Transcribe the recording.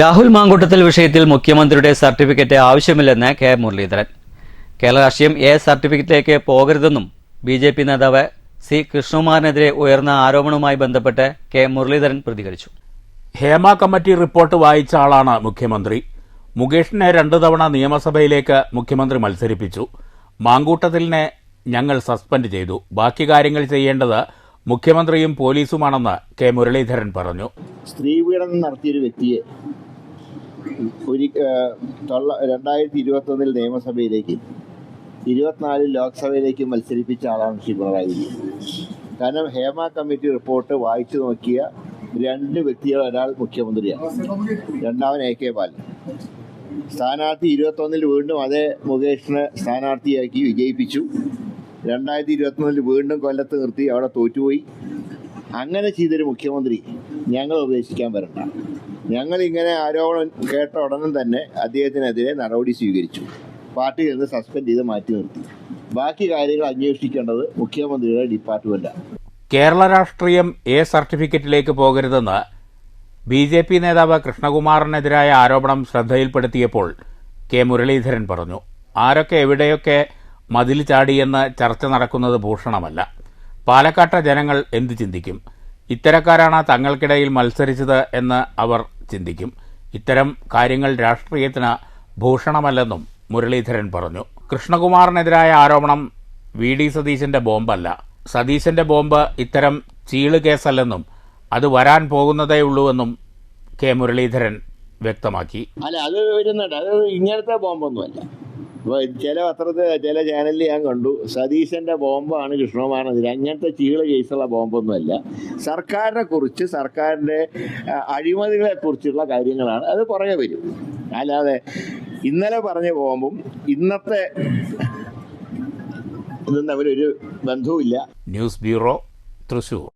രാഹുൽ മാങ്കൂട്ടത്തിൽ വിഷയത്തിൽ മുഖ്യമന്ത്രിയുടെ സർട്ടിഫിക്കറ്റ് ആവശ്യമില്ലെന്ന് കെ മുരളീധരൻ. കേരള രാഷ്ട്രീയം എ സർട്ടിഫിക്കറ്റിലേക്ക് പോകരുതെന്നും ബി ജെ പി നേതാവ് സി കൃഷ്ണകുമാറിനെതിരെ ഉയർന്ന ആരോപണവുമായി ബന്ധപ്പെട്ട് കെ മുരളീധരൻ പ്രതികരിച്ചു. ഹേമ കമ്മിറ്റി റിപ്പോർട്ട് വായിച്ച ആളാണ് മുഖ്യമന്ത്രി. മുകേഷിനെ രണ്ടു തവണ നിയമസഭയിലേക്ക് മുഖ്യമന്ത്രി മത്സരിപ്പിച്ചു. മാങ്കൂട്ടത്തിലിനെ ഞങ്ങൾ സസ്പെൻഡ് ചെയ്തു. ബാക്കി കാര്യങ്ങൾ ചെയ്യേണ്ടത് മുഖ്യമന്ത്രിയും പോലീസുമാണെന്ന് കെ മുരളീധരൻ പറഞ്ഞു. സ്ത്രീ പീഡനം നടത്തിയൊരു വ്യക്തിയെ ഒരു തൊള്ള രണ്ടായിരത്തി ഇരുപത്തൊന്നിൽ നിയമസഭയിലേക്ക് ഇരുപത്തിനാലിൽ ലോക്സഭയിലേക്ക് മത്സരിപ്പിച്ച ആളാണ് ശ്രീ പിണറായി വിജയൻ. കാരണം ഹേമ കമ്മിറ്റി റിപ്പോർട്ട് വായിച്ചു നോക്കിയ രണ്ട് വ്യക്തികൾ ഒരാൾ മുഖ്യമന്ത്രിയാണ്. രണ്ടാമൻ എ കെ ബാലൻ. സ്ഥാനാർത്ഥി ഇരുപത്തൊന്നിൽ വീണ്ടും അതേ മുകേഷിനെ സ്ഥാനാർത്ഥിയാക്കി വിജയിപ്പിച്ചു. രണ്ടായിരത്തി ഇരുപത്തൊന്നിൽ വീണ്ടും കൊല്ലത്ത് നിർത്തി അവിടെ തോറ്റുപോയി. അങ്ങനെ ചെയ്തൊരു മുഖ്യമന്ത്രി ഞങ്ങൾ ഉപേക്ഷിക്കാൻ വരണ്ട. ഞങ്ങൾ ഇങ്ങനെ ആരോപണം കേട്ട ഉടനെ തന്നെ അദ്ദേഹത്തിനെതിരെ നടപടി സ്വീകരിച്ചു. പാർട്ടിയിൽ നിന്ന് സസ്പെൻഡ് ചെയ്ത് മാറ്റി നിർത്തി. ബാക്കി കാര്യങ്ങൾ അന്വേഷിക്കേണ്ടത് മുഖ്യമന്ത്രിയുടെ ഡിപ്പാർട്ട്മെന്റാണ് കേരള രാഷ്ട്രീയം എ സർട്ടിഫിക്കറ്റിലേക്ക് പോകരുതെന്ന് ബി ജെ പി നേതാവ് കൃഷ്ണകുമാറിനെതിരായ ആരോപണം ശ്രദ്ധയിൽപ്പെടുത്തിയപ്പോൾ കെ മുരളീധരൻ പറഞ്ഞു ആരൊക്കെ എവിടെയൊക്കെ മതിൽ ചാടിയെന്ന് ചർച്ച നടക്കുന്നത് ഭൂഷണമല്ല. പാലക്കാട്ടെ ജനങ്ങൾ എന്തു ചിന്തിക്കും? ഇത്തരക്കാരാണ് തങ്ങൾക്കിടയിൽ മത്സരിച്ചത് എന്ന് അവർ ചിന്തിക്കും. ഇത്തരം കാര്യങ്ങൾ രാഷ്ട്രീയത്തിന് ഭൂഷണമല്ലെന്നും മുരളീധരൻ പറഞ്ഞു. കൃഷ്ണകുമാറിനെതിരായ ആരോപണം വി ഡി സതീശന്റെ ബോംബല്ല. സതീശന്റെ ബോംബ് ഇത്തരം ചീൾ കേസല്ലെന്നും അത് വരാൻ പോകുന്നതേയുള്ളൂവെന്നും കെ മുരളീധരൻ വ്യക്തമാക്കി. അല്ല അത് വരുന്നുണ്ട്. അത് ഇങ്ങനത്തെ ബോംബൊന്നുമല്ല. ചില പത്രത്തിൽ ചില ചാനലിൽ ഞാൻ കണ്ടു. സതീശന്റെ ബോംബാണ് കൃഷ്ണകുമാറിനെതിരെ അങ്ങനത്തെ ചീള കേസുള്ള ബോംബൊന്നുമല്ല. സർക്കാരിനെ കുറിച്ച് സർക്കാരിന്റെ അഴിമതികളെ കുറിച്ചുള്ള കാര്യങ്ങളാണ്. അത് പുറകെ വരും. അല്ലാതെ ഇന്നലെ പറഞ്ഞ ബോംബും ഇന്നത്തെ ഇതും തമ്മിലൊരു ബന്ധവുമില്ല. News bureau Thrissur.